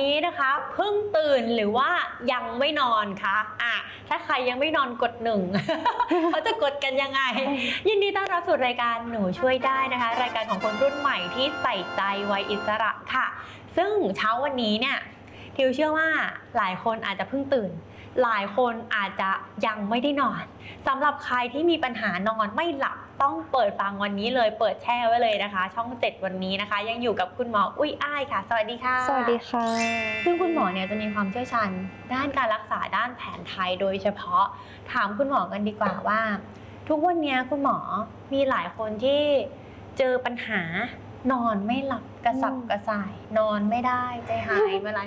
นี้นะคะเพิ่งตื่นหรือว่ายังไม่นอนคะอะถ้าใครยังไม่นอนกดหนึ่งเขาจะกดกันยังไง ยินดีต้อนรับสู่รายการหนูช่วยได้นะคะ รายการของคนรุ่นใหม่ที่ใส่ใจวัยอิสระค่ะ ซึ่งเช้าวันนี้เนี่ยทิวเชื่อว่าหลายคนอาจจะเพิ่งตื่น หลายคนอาจจะยังไม่ได้นอนสำหรับใครที่มีปัญหานอนไม่หลับต้องเปิดฟังวันนี้เลยเปิดแช่ไว้เลยนะคะ ช่อง 7 วันนี้นะคะ ยังอยู่กับคุณหมออุ้ยอ้ายค่ะ สวัสดีค่ะ สวัสดีค่ะ ซึ่งคุณหมอเนี่ยจะมีความเชี่ยวชาญด้านการรักษาด้านแผนไทยโดยเฉพาะถามคุณหมอกันดีกว่าว่า ทุกวันเนี้ยคุณหมอมีหลายคนที่เจอปัญหานอนไม่หลับกระสับอืมกระส่าย นอนไม่ได้ใจหายมาหลา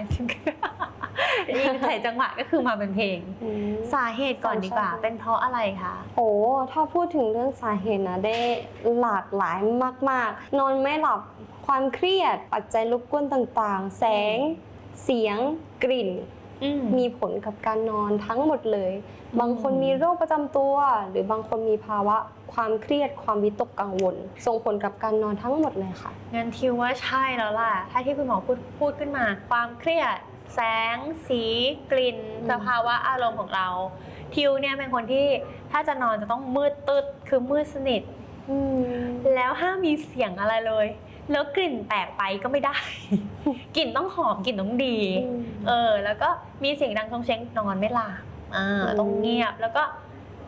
ยสิ่งนี่ใส่จังหวะก็คือมาเป็นเพลงอืมสาเหตุก่อนดีกว่าใช่เป็นเพราะอะไรคะโอ้ถ้าพูดถึงเรื่องสาเหตุนะได้หลากหลายมาก ๆ นอนไม่หลับความเครียดปัจจัยรบกวนต่างๆ แสง เสียงกลิ่นอืมมีผลกับการนอนทั้งหมดเลยมบางคนมีโรคประจำตัว หรือบางคนมีภาวะความเครียดความวิตกกังวล ส่งผลกับการนอนทั้งหมดเลยค่ะงั้นทิวว่าใช่แล้วล่ะ ถ้าที่คุณหมอพูดพูดขึ้นมา ความเครียด แสง สีกลิ่นอืมสภาวะอารมณ์ของเรา ทิวเนี่ยเป็นคนที่ถ้าจะนอนจะต้องมืดตึดคือมืดสนิทอืมแล้วห้ามมีเสียงอะไรเลย แล้วกลิ่นแปลกไปก็ไม่ได้ กลิ่นต้องหอมกลิ่นต้องดี เออ แล้วก็มีเสียงดังชงเช้งนอนไม่หลับอ่าอืมต้องเงียบแล้วก็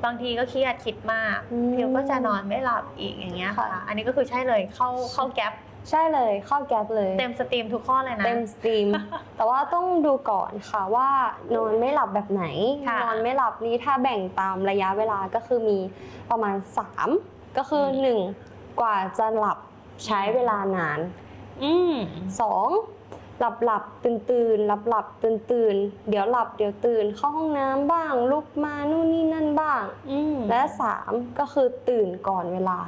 บางทีก็เครียดคิดมากอืมทิวก็จะนอนไม่หลับอีกอย่างเงี้ยค่ะค่ะอันนี้ก็คือใช่เลยเข้าเข้าแก๊ป ใช่เลยเข้าแก๊ปเลย เต็มสตรีมทุกข้อเลยนะ เต็มสตรีม แต่ว่าต้องดูก่อนค่ะว่านอนไม่หลับแบบไหน ค่ะนอนไม่หลับนี้ถ้าแบ่งตามระยะเวลาก็คือมีประมาณ 3 ก็คืออ1กว่าจะหลับใช้เวลานาน อืม 2 หลับหลับตื่นตื่นหลับหลับตื่นตื่นเดี๋ยวหลับเดี๋ยวตื่นเข้าห้องน้ำบ้างลุกมานู่นนี่นั่นบ้าง อืมและ 3 ก็คือตื่นก่อนเวลา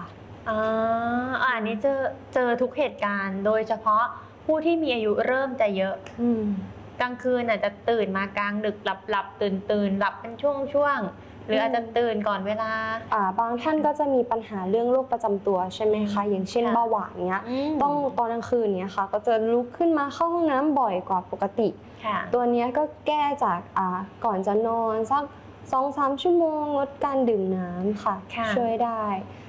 อ่าอ่าอันนี้เจอเจอทุกเหตุการณ์ โดยเฉพาะผู้ที่มีอายุเริ่มจะเยอะ อืม กลางคืนอาจจะตื่นมากลางดึกหลับหลับตื่นตื่นหลับเป็นช่วงช่วงๆหรืออาจจะตื่นก่อนเวลา อ่าบางท่านก็จะมีปัญหาเรื่องโรคประจำตัวใช่ไหมคะอืมอย่างเช่นค่ะ เบาหวานเนี้ยมต้องตอนกลางคืนเนี้ยค่ะ ก็จะลุกขึ้นมาเข้าห้องน้ำบ่อยกว่าปกติ ค่ะ ตัวเนี้ยก็แก้จากอ่าก่อนจะนอนสักสองสามชั่วโมงลดการดื่มน้ำค่ะ ค่ะ ช่วยได้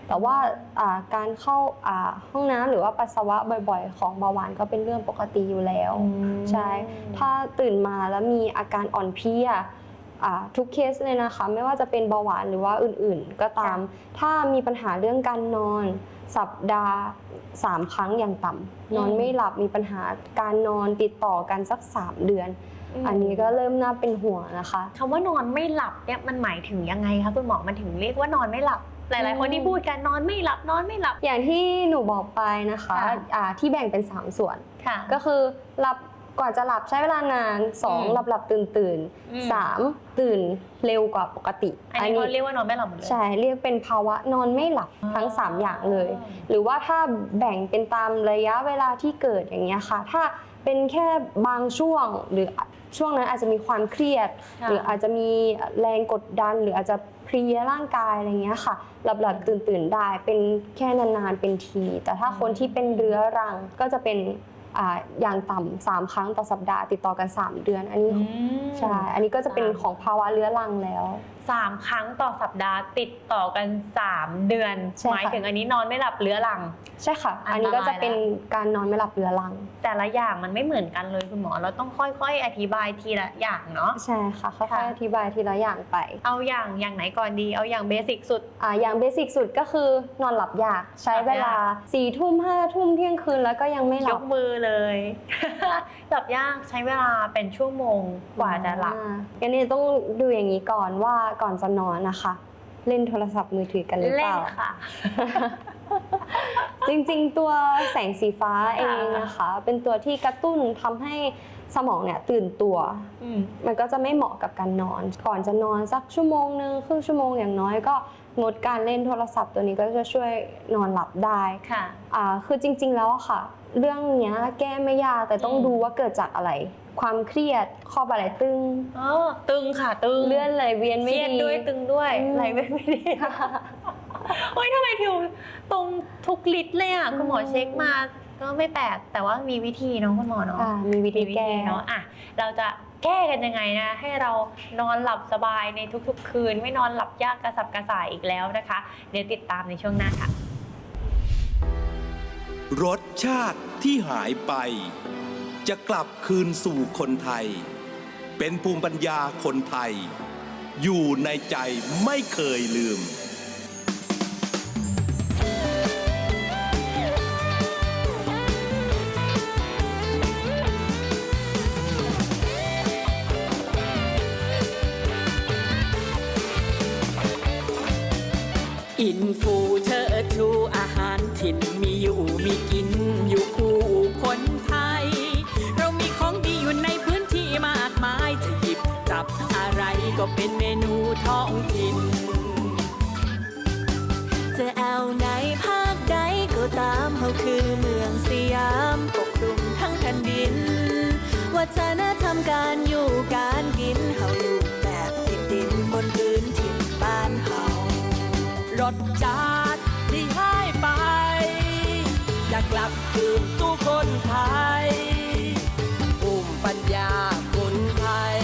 แต่ว่าอ่าการเข้าอ่าห้องน้ำหรือว่าปัสสาวะบ่อยๆ ของเบาหวานก็เป็นเรื่องปกติอยู่แล้วอืมใช่ถ้าตื่นมาแล้วมีอาการอ่อนเพลียอ่าทุกเคสเลยนะคะไม่ว่าจะเป็นเบาหวานหรือว่าอื่นๆ ก็ตาม ถ้ามีปัญหาเรื่องการนอน สัปดาห์3ครั้งอย่างต่ำนอนไม่หลับมีปัญหาการนอนติดต่อกันสัก3เดือนมอันนี้ก็เริ่มน่าเป็นห่วงนะคะคำว่านอนไม่หลับเนี่ยมันหมายถึงยังไงคะคุณหมอมันถึงเรียกว่านอนไม่หลับ หลาย ๆ คนที่พูดกันนอนไม่หลับนอนไม่หลับ อย่างที่หนูบอกไปนะคะค่ะอ่าที่แบ่งเป็น 3 ส่วน ค่ะ ก็คือหลับกว่าจะหลับใช้เวลานาน อืม2หลับหลับตื่นตื่นอืม สามตื่นเร็วกว่าปกติอันนี้เขาเรียกว่านอนไม่หลับหมดเลย ใช่เรียกเป็นภาวะนอนไม่หลับทั้ง 3 อย่างเลย หรือว่าถ้าแบ่งเป็นตามระยะเวลาที่เกิดอย่างเงี้ยค่ะ ถ้าเป็นแค่บางช่วงหรือ ช่วงนั้นอาจจะมีความเครียดค่ะหรืออาจจะมีแรงกดดัน หรืออาจจะเพลียร่างกายอะไรเงี้ยค่ะหลับหลับตื่นตื่นๆได้เป็นแค่นานๆเป็นที แต่ถ้าคนที่เป็นเรื้อรังก็จะเป็นอ่าอย่างต่ำสามครั้งต่อสัปดาห์ติดต่อกัน 3 เดือน อันนี้อืมใช่ อันนี้ก็จะเป็นของภาวะเรื้อรังแล้ว สามครั้งต่อสัปดาห์ติดต่อกันสามเดือน ใช่ค่ะ หมายถึงอันนี้นอนไม่หลับเรื้อรัง ใช่ค่ะอันตรายอันนี้ก็จะเป็นการนอนไม่หลับเรื้อรัง แต่ละอย่างมันไม่เหมือนกันเลยคุณหมอ เราต้องค่อยๆ อธิบายทีละอย่างเนาะ ใช่ค่ะค่ค่ะอยๆอธิบายทีละอย่างไปเอาอย่างอย่างไหนก่อนดี เอาอย่างเบสิกสุด อ่าอย่างเบสิกสุดก็คือนอนหลับยาก ใช้เวลา4ี่ทุ่มห้าทุ่มเที่ยงคืนแล้วก็ยังไม่หยลับ กมือเลย หลับยากใช้เวลาเป็นชั่วโมงกว่าจะหลับอ่างั้นนี่ต้องดูอย่างนี้ก่อนว่าก่อนจะนอนนะคะ เล่นโทรศัพท์มือถือกันหรือเปเล่นล่าค่ะ จริงๆ ตัวแสงสีฟ้าเองนะคะ เป็นตัวที่กระตุ้นทำให้สมองเนี่ยตื่นตัวอืมมันก็จะไม่เหมาะกับการนอน ก่อนจะนอนสักชั่วโมงนึงครึ่งชั่วโมงอย่างน้อยก็งดการเล่นโทรศัพท์ตัวนี้ก็จะช่วยนอนหลับได้ค่ะอ่าคือจริง ๆ แล้วอะค่ะ เรื่องเนี้ยแก้ไม่ยากแต่ต้องอืมดูว่าเกิดจากอะไร ความเครียดข้อบ่าไหลตึงเออตึงค่ะ ตึงเลื่อนไหลเวียนเคไม่รียดดีด้วยตึงด้วยอืมไหลเวียนไม่ดีเฮ้ยทำไมทิวตรงทุกลิตรเลยอะคุณหมออืมเช็คมาก็ไม่แปลกแต่ว่ามีวิธีเนาะคุณหมอเนาะอ่ามีวิธีแก้เนาะอะเราจะแก้กันยังไงนะ ให้เรานอนหลับสบายในทุกๆ คืน ไม่นอนหลับยากกระสับกระส่ายอีกแล้วนะคะ เดี๋ยวติดตามในช่วงหน้าค่ะ รสชาติที่หายไป จะกลับคืนสู่คนไทย เป็นภูมิปัญญาคนไทย อยู่ในใจไม่เคยลืม อินฟูเชิดชู ถิ่นมีอยู่มีกินอยู่คู่คนไทย เรามีของดีอยู่ในพื้นที่มากมายจะหยิบจับอะไรก็เป็นเมนูท้องถิ่น จะเอาไหนภาคใดก็ตามเขาคือเมืองสยามปกคลุมทั้งแผ่นดิน วัฒนธรรมการอยู่การกินเขาอยู่แบบติดดินบนพื้นถิ่นบ้านเฮารสชา คืนสู่คนไทยภูมิปัญญาคนไทย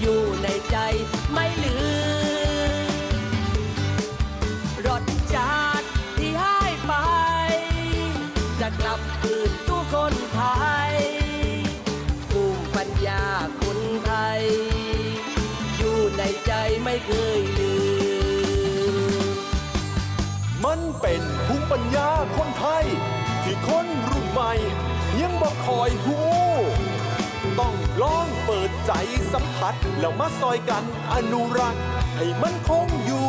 อยู่ในใจไม่ลืมรสชาติที่หายไป จะกลับคืนสู่คนไทยภูมิปัญญาคนไทย อยู่ในใจไม่เคยลืม มันเป็นภูมิปัญญาคนไทย คนรุ่นใหม่ ยังบอกคอยหูต้องลองเปิดใจสัมผัส แล้วมาซอยกันอนุรักษ์ ให้มันคงอยู่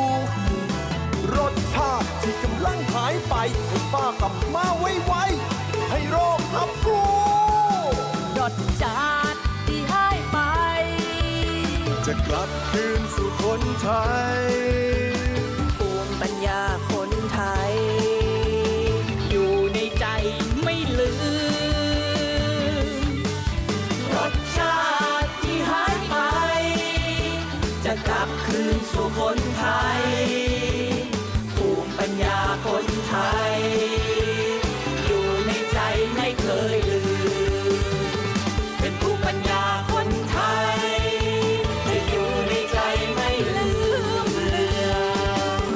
รสชาติที่กำลังหายไป ให้ป้ากลับมาไวๆให้โรคทับกูรสชาติที่หายไป จะกลับคืนสู่คนไทย คนไทย ภูมิปัญญาคนไทย อยู่ในใจไม่เคยลืม เป็นภูมิปัญญาคนไทย ที่อยู่ในใจไม่ลืมเลือน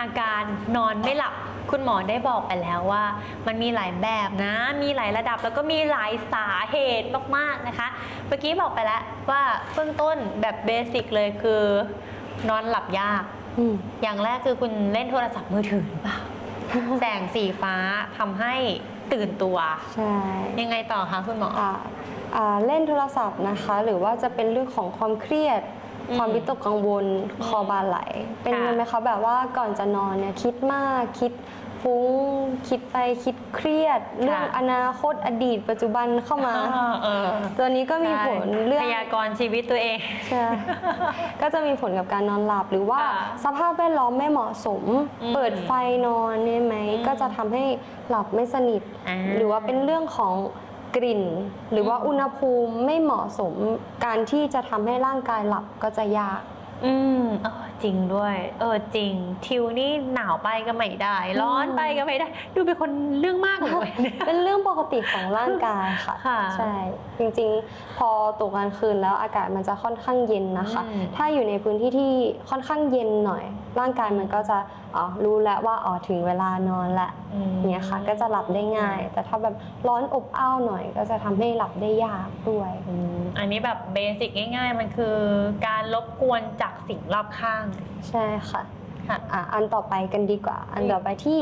อาการนอนไม่หลับ คุณหมอได้บอกไปแล้วว่า มันมีหลายแบบนะ มีหลายระดับแล้วก็มีหลายสาเหตุมากๆนะคะ เมื่อกี้บอกไปแล้วว่าเบื้องต้นแบบเบสิกเลยคือนอนหลับยากอืมอย่างแรกคือคุณเล่นโทรศัพท์มือถือหรือเปล่า แสงสีฟ้าทำให้ตื่นตัว ใช่ ยังไงต่อคะคุณหมออ่าอ่าเล่นโทรศัพท์นะคะ หรือว่าจะเป็นเรื่องของความเครียดอืม ความวิตกกังวลคอบาไหล เป็นค่ะไหมคะแบบว่าก่อนจะนอนเนี่ยคิดมากคิดฟุ้งคิดไปคิดเครียด เรื่องอนาคตอดีต ปัจจุบันเข้ามาเออตัวนี้ก็มีผลเรื่องพยากรณ์ชีวิตตัวเองใช่ก็จะมีผลกับการนอนหลับหรือว่าค่ะสภาพแวดล้อมไม่เหมาะสมอืมเปิดไฟนอนเนี่ยไหมอืมก็จะทำให้หลับไม่สนิทอ่าหรือว่าเป็นเรื่องของ กลิ่น หรือว่าอืมอุณหภูมิไม่เหมาะสมการที่จะทำให้ร่างกายหลับก็จะยาก อืมเออจริงด้วย เออจริง ทิวนี่หนาวไปก็ไม่ได้ ร้อนไปก็ไม่ได้ ดูเป็นคนเรื่องมากเลยเป็นเรื่องปกติของร่างกายค่ะ ค่ะ ใช่ จริงๆ พอตกกลางคืนแล้วอากาศมันจะค่อนข้างเย็นนะคะ อืม ถ้าอยู่ในพื้นที่ที่ค่อนข้างเย็นหน่อย ร่างกายมันก็จะอ๋อรู้แล้วว่าอ๋อถึงเวลานอนละอืมเนี่ยค่ะ ก็จะหลับได้ง่าย แต่ถ้าแบบร้อนอบอ้าวหน่อย ก็จะทำให้หลับได้ยากด้วยอืมอันนี้แบบเบสิกง่าย ๆ มันคือการรบกวนจากสิ่งรอบข้าง ใช่ค่ะค่ะอะอันต่อไปกันดีกว่า อันต่อไปที่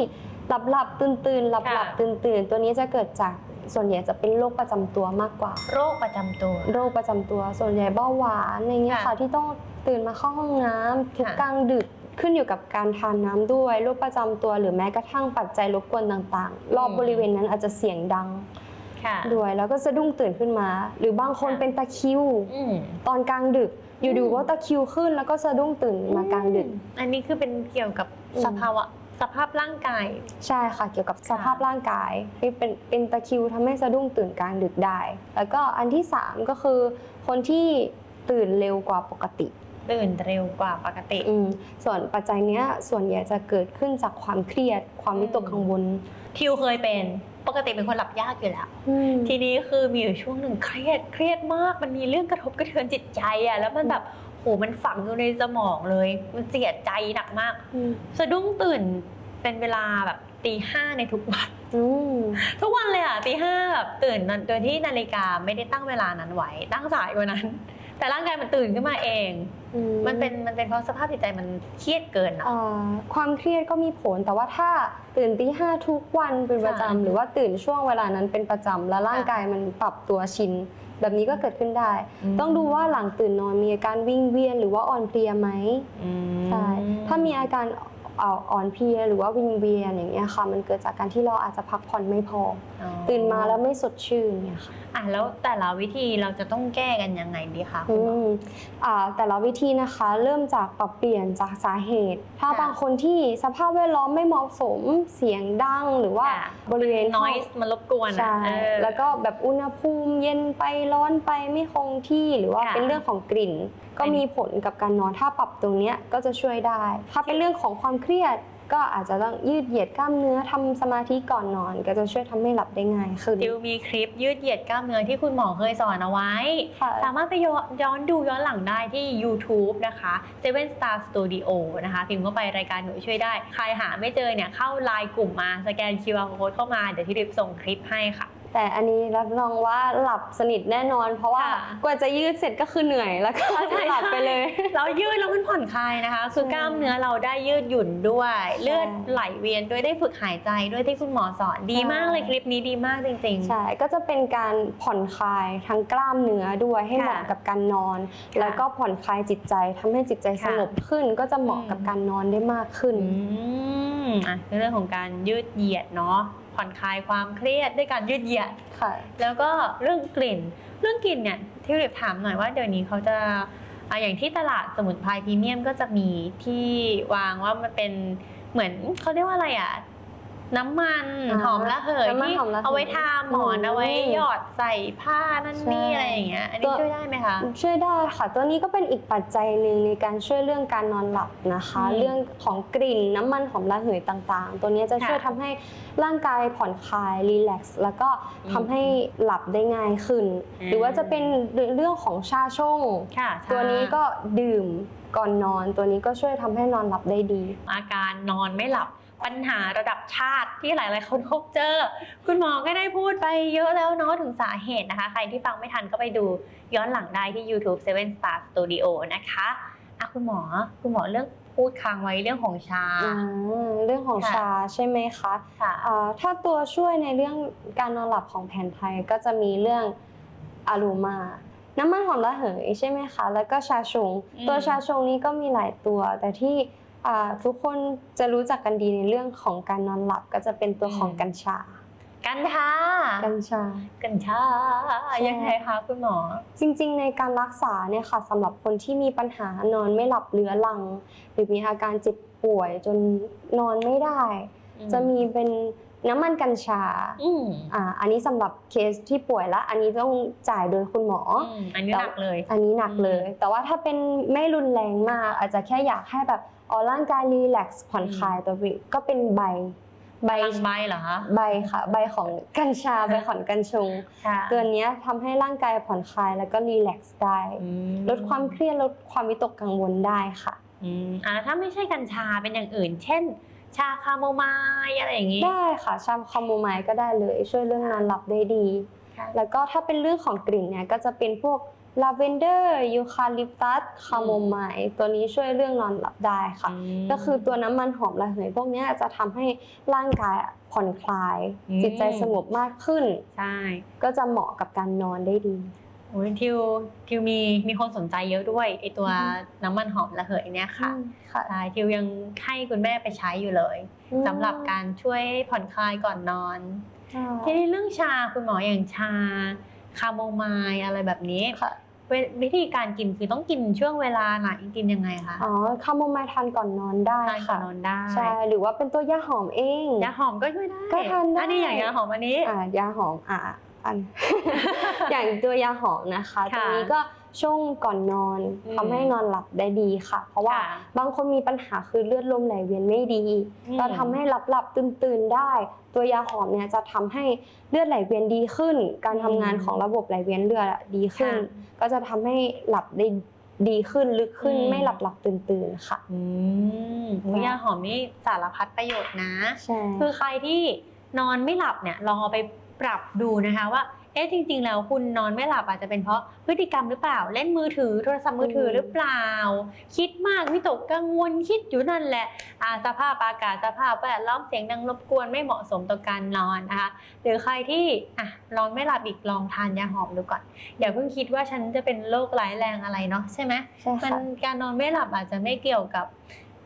หลับหลับตื่นตื่นหลับหลับค่ะตื่นตื่นตัวนี้จะเกิดจากส่วนใหญ่จะเป็นโรคประจำตัวมากกว่า โรคประจำตัว โรคประจำตัว ส่วนใหญ่เบาหวานอะไรเงี้ยค่ะค่ะที่ต้องตื่นมาเข้าห้องน้ำทุกค่ะกลางดึก ขึ้นอยู่กับการทานน้ำด้วยโรคประจำตัวหรือแม้กระทั่งปัจจัยรบกวนต่างๆ รอบอืมบริเวณนั้นอาจจะเสียงดังค่ะด้วยแล้วก็สะดุ้งตื่นขึ้นมา หรือบางคนค่ะเป็นตะคริวอืมตอนกลางดึกอยู่อืดูมว่าตะคริวขึ้นแล้วก็สะดุ้งตื่นมากลางดึก อันนี้คือเป็นเกี่ยวกับอืมสภาวะสภาพร่างกาย ใช่ค่ะเกี่ยวกับสค่ะภาพร่างกายที่เป็นเป็นตะคริวทำให้สะดุ้งตื่นกลางดึกได้ แล้วก็อันที่ 3 ก็คือ คนที่ตื่นเร็วกว่าปกติ ตื่นเร็วกว่าปกติ อืมส่วนปัจจัยเนี้ยส่วนใหญ่จะเกิดขึ้นจากความเครียด ความวิตกอืมกังวล ทิวเคยเป็นปกติเป็นคนหลับยากอยู่แล้วอืมทีนี้คือมีอยู่ช่วงหนึ่งเครียดเครียดมาก มันมีเรื่องกระทบกระเทือนจิตใจอะแล้วมันแบบโหมันฝังอยู่ในสมองเลย มันเสียใจหนักมากอืมสะดุ้งตื่นเป็นเวลาแบบตีห้าในทุกวันอืมทุกวันเลยอะตีห้าแบบตื่นโดยที่นาฬิกาไม่ได้ตั้งเวลานั้นไว้ตั้งสายกว่านั้น แต่ร่างกายมันตื่นขึ้นมาเอง อืมันเป็นมันเป็นเพราะสภาพจิตใจมันเครียดเกินอะอ่าความเครียดก็มีผลแต่ว่าถ้าตื่นตีห้าทุกวันเป็นประค่ะจำหรือว่าตื่นช่วงเวลานั้นเป็นประจำแล้วร่างค่ะกายมันปรับตัวชิน แบบนี้ก็เกิดขึ้นได้ อืม ต้องดูว่าหลังตื่นนอนมีอาการวิ่งเวียนหรือว่าอ่อนเพลียไหมอืม ใช่ถ้ามีอาการ อ่าอ่อนเพลียหรือว่าวิงเวียนอย่างเงี้ยค่ะ มันเกิดจากการที่เราอาจจะพักผ่อนไม่พออ๋อตื่นมาแล้วไม่สดชื่นเนี่ยค่ะอะแล้วแต่ละวิธีเราจะต้องแก้กันยังไงดีคะอืคุณหมอมอ่าแต่ละวิธีนะคะเริ่มจากปรับเปลี่ยนจากสาเหตุ ถ้าค่ะบางคนที่สภาพแวดล้อมไม่เหมาะสมเสียงดังหรือว่าค่ะบริเวณน้ห้ออยงมันรบกวนใช่อะเออแล้วก็แบบอุณหภูมิเย็นไปร้อนไปไม่คงที่หรือว่าค่ะเป็นเรื่องของกลิ่น ก็เป็นมีผลกับการนอนถ้าปรับตรงเนี้ยก็จะช่วยได้ ถ้าเป็นเรื่องของความเครียดก็อาจจะต้องยืดเหยียดกล้ามเนื้อทำสมาธิก่อนนอน ก็จะช่วยทำให้หลับได้ง่ายขึ้นดิวมีคลิปยืดเหยียดกล้ามเนื้อที่คุณหมอเคยสอนเอาไว้ค่ะสามารถไปย้อนย้อนดูย้อนหลังได้ที่ YouTube นะคะ Seven Star Studio นะคะ พิมพ์เข้าไปรายการหนูช่วยได้ ใครหาไม่เจอเนี่ยเข้าไลน์กลุ่มมาสแกน QR code เข้ามา เดี๋ยวที่ริบส่งคลิปให้ค่ะ แต่อันนี้รับรองว่าหลับสนิทแน่นอน เพราะว่าค่ะ กว่าจะยืดเสร็จก็คือเหนื่อยแล้วก็ใช่หลับไปเลย เรายืดแล้วมันผ่อนคลายนะคะ คือใช่กล้ามเนื้อเราได้ยืดหยุ่นด้วยใช่เลือดไหลเวียนด้วยได้ฝึกหายใจด้วยที่คุณหมอสอนดีใช่มากเลยคลิปนี้ดีมากจริงๆใช่ ก็จะเป็นการผ่อนคลายทั้งกล้ามเนื้อด้วยให้ค่ะเหมาะกับการนอน ค่ะแล้วก็ผ่อนคลายจิตใจทำให้จิตใจสค่ะงบขึ้น ก็จะเหมาะอืมกับการนอนได้มากขึ้น อืมอะเรื่องของการยืดเหยียดเนาะ ผ่อนคลายความเครียดด้วยการยืดเหยียด ค่ะ แล้วก็เรื่องกลิ่น เรื่องกลิ่นเนี่ยที่เรียบถามหน่อยว่าเดี๋ยวนี้เขาจะอะอย่างที่ตลาดสมุนไพรพรีเมียมก็จะมีที่วางว่ามันเป็นเหมือนเขาเรียกว่าอะไรอะ น้ำมันอ่าหอมระเหยน้ำมันที่หอมระเหยเอาไว้ทาหมอนอืมเอาไว้หยอดใส่ผ้านั่นนี่ใช่ อะไรอย่างเงี้ย อันนี้ตัวช่วยได้ไหมคะ ช่วยได้ค่ะ ตัวนี้ก็เป็นอีกปัจจัยหนึ่งในการช่วยเรื่องการนอนหลับนะคะ อืมเรื่องของกลิ่นน้ำมันหอมระเหยต่างๆ ตัวนี้จะค่ะช่วยทำให้ร่างกายผ่อนคลายรีแลกซ์แล้วก็ทำให้หลับได้ง่ายขึ้น อืม หรือว่าจะเป็นเรื่องของชาชงค่ะตัวนี้ก็ดื่มก่อนนอน ตัวนี้ก็ช่วยทำให้นอนหลับได้ดี อาการนอนไม่หลับ ปัญหาระดับชาติที่หลายๆคนพบเจอ คุณหมอก็ได้พูดไปเยอะแล้วเนาะถึงสาเหตุนะคะ ใครที่ฟังไม่ทันก็ไปดูย้อนหลังได้ที่ YouTube Seven Star Studio นะคะอะคุณหมอคุณหมอเรื่องพูดค้างไว้เรื่องของชาอ่าเรื่องของค่ะชาใช่ไหมคะค่ะอ่าถ้าตัวช่วยในเรื่องการนอนหลับของแผนไทยก็จะมีเรื่องอะโรมาน้ำมันหอมระเหยใช่ไหมคะ แล้วก็ชาชงอืมตัวชาชงนี้ก็มีหลายตัว แต่ที่อ่า ทุกคนจะรู้จักกันดีในเรื่องของการนอนหลับก็จะเป็นตัวของกัญชา กัญชา กัญชา กัญชา ยังไงคะคุณหมอ จริง ๆ ในการรักษาเนี่ยค่ะสำหรับคนที่มีปัญหานอนไม่หลับเรื้อรัง หรือมีอาการเจ็บป่วยจนนอนไม่ได้อืมจะมีเป็นน้ำมันกัญชาอืมอ่า อันนี้สำหรับเคสที่ป่วยแล้วอันนี้ต้องจ่ายโดยคุณหมออมอันนี้หนักเลย อันนี้หนักเลย แต่ว่าถ้าเป็นไม่รุนแรงมาก อาจจะแค่อยากให้แบบ อ๋อร่างกายรีแลกซ์ผ่อนคลายตัวเองก็เป็นใบใบลังใบเหรอคะใบค่ะ ใบของกัญชาใบของกัญชงค่ะตัวเนี้ยทำให้ร่างกายผ่อนคลายแล้วก็รีแลกซ์ได้อืมลดความเครียดลดความวิตกกังวลได้ค่ะอืมอ่าถ้าไม่ใช่กัญชาเป็นอย่างอื่น เช่น ชาคาโมไมล์อะไรอย่างงี้ได้ค่ะ ชาคาโมไมล์ก็ได้เลย ช่วยเรื่องนอนหลับได้ดีค่ะแล้วก็ถ้าเป็นเรื่องของกลิ่นเนี่ยก็จะเป็นพวก ลาเวนเดอร์ยูคาลิปตัสคาโมไมล์ตัวนี้ช่วยเรื่องนอนหลับได้ค่ะมก็คือตัวน้ำมันหอมระเหยพวกเนี้ยจะทำให้ร่างกายผ่อนคลายอืมจิตใจสงบมากขึ้นใช่ก็จะเหมาะกับการนอนได้ดีโอ้ยทิวทิวมีมีคนสนใจเยอะด้วยไอตัวอืมน้ำมันหอมระเหยเนี่ยค่ะอืมค่ะใช่ทิวยังให้คุณแม่ไปใช้อยู่เลยอืมสำหรับการช่วยผ่อนคลายก่อนนอนใช่ทีนี้เรื่องชาคุณหมออย่างชา คาโมไมล์อะไรแบบนี้ค่ะเววิธีการกินคือต้องกินช่วงเวลาไหนกินยังไงคะอ๋อคาโมไมล์ทานก่อนนอนได้ทานก่อค่ะนนอนได้ใช่หรือว่าเป็นตัวยาหอมเองยาหอมก็ช่วยได้ก็ทานได้อันนี้อย่างยาหอมอันนี้อ่ายาหอมอ่าอัน อย่างตัวยาหอมนะคะ ค่ะ ตัวนี้ก็ ช่วงก่อนนอนอืมทำให้นอนหลับได้ดีค่ะ เพราะว่าค่ะบางคนมีปัญหาคือเลือดลมไหลเวียนไม่ดีอืมเราทำให้หลับหลับตื่นตื่นๆได้ ตัวยาหอมเนี่ยจะทำให้เลือดไหลเวียนดีขึ้น การทำงานของระบบไหลเวียนเลือดอะดีขึ้น ก็จะทำให้หลับได้ดีขึ้นลึกขึ้นอืมไม่หลับหลับตื่นตื่นๆค่ะอืมอุ๊ยยาหอมนี่สารพัดประโยชน์นะใช่คือใครที่นอนไม่หลับเนี่ยลองเอาไปปรับดูนะคะว่าเอ๊ะจริง ๆ แล้วคุณนอนไม่หลับอาจจะเป็นเพราะพฤติกรรมหรือเปล่า เล่นมือถือโทรศัพท์มือถือหรือเปล่า คิดมากวิตกกังวลคิดอยู่นั่นแหละอ่าสภาพอากาศสภาพแวดล้อมเสียงดังรบกวนไม่เหมาะสมต่อการนอนนะคะหรือใครที่อะนอนไม่หลับอีกลองทานยาหอมดูก่อนอย่าเพิ่งคิดว่าฉันจะเป็นโรคร้ายแรงอะไรเนาะใช่ไหมใช่มันค่ะการนอนไม่หลับอาจจะไม่เกี่ยวกับ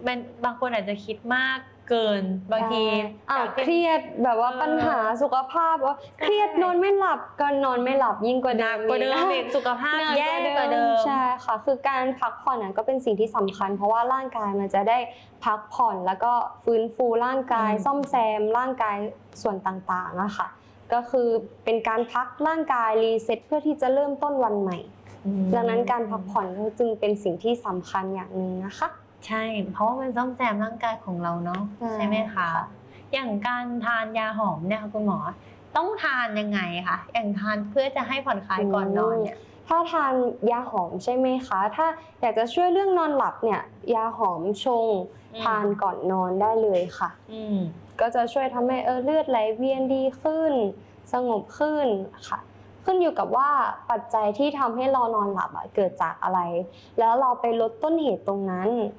มันบางคนอาจจะคิดมาก เกินบางทีอ่าจากเครียดแบบว่าเออปัญหาสุขภาพว่าใช่เครียดนอนไม่หลับก็นอนไม่หลับยิ่งกว่าหเดินัมกกว่าเดิมอีอีกสุขภาพหนัแย่กว่าเดิม ใช่ค่ะ คือการพักผ่อนน่ะก็เป็นสิ่งที่สำคัญ เพราะว่าร่างกายมันจะได้พักผ่อนแล้วก็ฟื้นฟูร่างกาย อืม ซ่อมแซมร่างกายส่วนต่างๆอะค่ะก็คือเป็นการพักร่างกายรีเซ็ตเพื่อที่จะเริ่มต้นวันใหม่ดังนั้นการพักผ่อนก็จึงเป็นสิ่งที่สำคัญอย่างหนึ่งนะคะ ใช่ เพราะว่ามันซ่อมแซมร่างกายของเราเนาะใช่ใช่ไหมคะค่ะอย่างการทานยาหอมเนี่ยค่ะคุณหมอ ต้องทานยังไงคะอย่างทานเพื่อจะให้ผ่อนคลายก่อนนอนเนี่ยถ้าทานยาหอมใช่ไหมคะ ถ้าอยากจะช่วยเรื่องนอนหลับเนี่ย ยาหอมชงอืมทานก่อนนอนได้เลยค่ะอืมก็จะช่วยทำให้เออเลือดไหลเวียนดีขึ้น สงบขึ้นค่ะ ขึ้นอยู่กับว่าปัจจัยที่ทำให้เรานอนหลับอะเกิดจากอะไร แล้วเราไปลดต้นเหตุตรงนั้นอ่า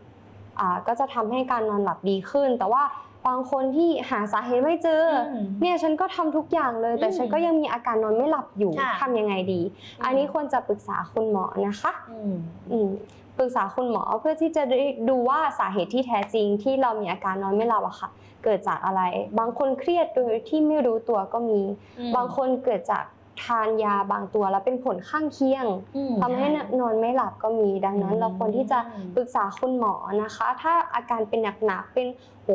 ก็จะทำให้การนอนหลับดีขึ้น แต่ว่าบางคนที่หาสาเหตุไม่เจออมเนี่ยฉันก็ทำทุกอย่างเลย แต่อืมฉันก็ยังมีอาการนอนไม่หลับอยู่ค่ะทำยังไงดีอืมอันนี้ควรจะปรึกษาคุณหมอนะคะอืมอืมปรึกษาคุณหมอเพื่อที่จะได้ดูว่าสาเหตุที่แท้จริงที่เรามีอาการนอนไม่หลับอะค่ะ เกิดจากอะไร บางคนเครียดโดยที่ไม่รู้ตัวก็มีอืมบางคนเกิดจาก ทานยาบางตัวแล้วเป็นผลข้างเคียงอืมทำให้นอนไม่หลับก็มีดังนั้นอืมเราควรที่จะปรึกษาคุณหมอนะคะ ถ้าอาการเป็นหนักๆเป็นโห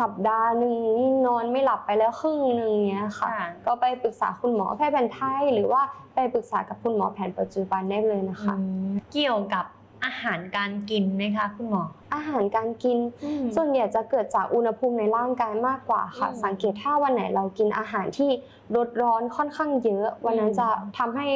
สัปดาห์หนึ่งนี่นอนไม่หลับไปแล้วครึ่งหนึ่งเนี้ยค่ะค่ะก็ไปปรึกษาคุณหมอแพทย์แผนไทยหรือว่าไปปรึกษากับคุณหมอแผนปัจจุบันได้เลยนะคะอืมเกี่ยวกับ อาหารการกินไหมคะ คุณหมอ อาหารการกิน ส่วนใหญ่จะเกิดจากอุณหภูมิในร่างกายมากกว่าค่ะอืมสังเกตถ้าวันไหนเรากินอาหารที่ลดร้อนค่อนข้างเยอะ วันนั้นอืมจะทำให้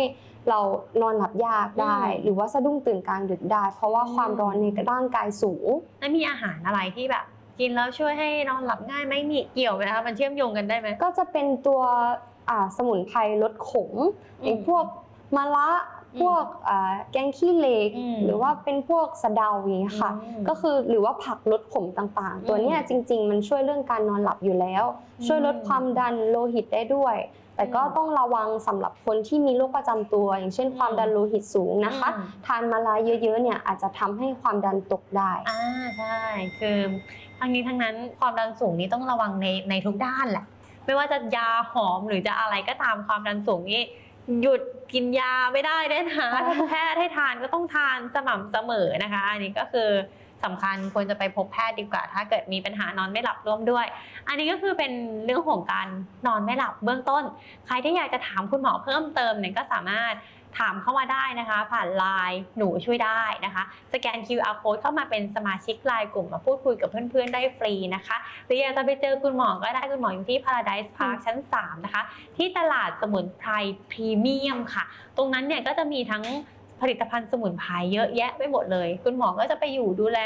เรานอนหลับยากได้อืมหรือว่าสะดุ้งตื่นกลางดึกได้ เพราะว่าอืมความร้อนในร่างกายสูงแล้วมีอาหารอะไรที่แบบกินแล้วช่วยให้นอนหลับง่ายไหมมีเกี่ยวไหมคะมันเชื่อมโยงกันได้ไหมก็จะเป็นตัวอ่าสมุนไพรลดขมอืมอย่างพวกมะระอืม พวกอ่าแกงขี้เหล็กอืมหรือว่าเป็นพวกสะเดาอย่างนี้ยค่ะอืมก็คือหรือว่าผักลดขมต่างๆ ตัวเนี้ยอืมจริง ๆ มันช่วยเรื่องการนอนหลับอยู่แล้วอืมช่วยลดความดันโลหิตได้ด้วย แต่ก็อืมต้องระวังสำหรับคนที่มีโรคประจำตัว อย่างเช่นความอืมดันโลหิตสูงนะคะอืมทานมะระเยอะๆเนี่ยอาจจะทำให้ความดันตกได้อ่าใช่คือทั้งนี้ทั้งนั้นความดันสูงนี้ต้องระวังในในทุกด้านแหละไม่ว่าจะยาหอมหรือจะอะไรก็ตามความดันสูงนี่ หยุดกินยาไม่ได้แน่นะถ้าแพทย์ให้ทานก็ต้องทานสม่ำเสมอนะคะ อันนี้ก็คือสำคัญควรจะไปพบแพทย์ดีกว่า ถ้าเกิดมีปัญหานอนไม่หลับร่วมด้วย อันนี้ก็คือเป็นเรื่องของการนอนไม่หลับเบื้องต้น ใครที่อยากจะถามคุณหมอเพิ่มเติมเนี่ยก็สามารถ ถามเข้ามาได้นะคะ ผ่านไลน์หนูช่วยได้นะคะ สแกน QR code เข้ามาเป็นสมาชิกไลน์กลุ่มมาพูดคุยกับเพื่อนๆได้ฟรีนะคะ หรืออยากจะไปเจอคุณหมอก็ได้คุณหมออยู่ที่ Paradise Park ชั้น 3 นะคะ ที่ตลาดสมุนไพรพรีเมียมค่ะ ตรงนั้นเนี่ยก็จะมีทั้งผลิตภัณฑ์สมุนไพรเยอะแยะไปหมดเลย คุณหมอก็จะไปอยู่ดูแล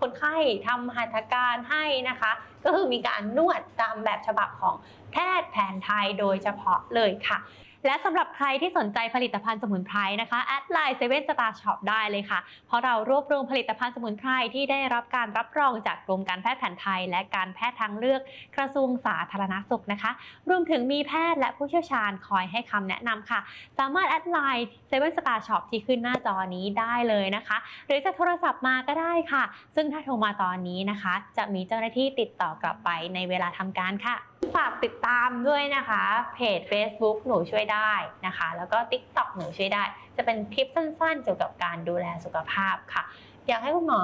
คนไข้ทำหัตถการให้นะคะ ก็คือมีการนวดตามแบบฉบับของแพทย์แผนไทยโดยเฉพาะเลยค่ะและสำหรับใครที่สนใจผลิตภัณฑ์สมุนไพรนะคะแอดไลน์เซเว่นสตาร์ช็อปได้เลยค่ะ เพราะเรารวบรวมผลิตภัณฑ์สมุนไพรที่ได้รับการรับรองจากกรมการแพทย์แผนไทย และการแพทย์ทางเลือกกระทรวงสาธารณสุขนะคะ รวมถึงมีแพทย์และผู้เชี่ยวชาญคอยให้คำแนะนำค่ะ สามารถแอดไลน์เซเว่นสตาร์ช็อปที่ขึ้นหน้าจอนี้ได้เลยนะคะ หรือจะโทรศัพท์มาก็ได้ค่ะ ซึ่งถ้าโทรมาตอนนี้นะคะ จะมีเจ้าหน้าที่ติดต่อกลับไปในเวลาทำการค่ะ ฝากติดตามด้วยนะคะ เพจ Facebook หนูช่วยได้นะคะ แล้วก็ TikTok หนูช่วยได้ จะเป็นคลิปสั้นๆ เกี่ยวกับการดูแลสุขภาพค่ะ อยากให้คุณหมอ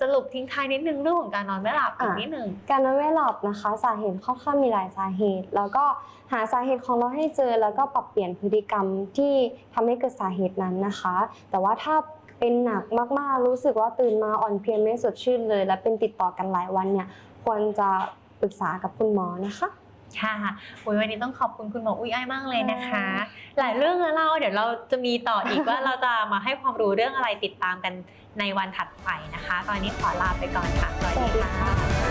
สรุปทิ้งท้ายนิดนึงเรื่องของการนอนไม่หลับอีกอะนิดนึงการนอนไม่หลับนะคะ สาเหตุค่อนข้างมีหลายสาเหตุ แล้วก็หาสาเหตุของเราให้เจอแล้วก็ปรับเปลี่ยนพฤติกรรมที่ทำให้เกิดสาเหตุนั้นนะคะ แต่ว่าถ้าเป็นหนักมากๆรู้สึกว่าตื่นมาอ่อนเพลียไม่สดชื่นเลย และเป็นติดต่อกันหลายวันเนี่ยควรจะ ปรึกษากับคุณหมอนะคะ ค่ะอุยวันนี้ต้องขอบคุณคุณหมออุ้ยอ้ายมากเลยนะคะ หลายเรื่องแล้วเล่าเดี๋ยวเราจะมีต่ออีกว่าเราจะมาให้ความรู้เรื่องอะไรติดตามกันในวันถัดไปนะคะ ตอนนี้ขอลาไปก่อนค่ะส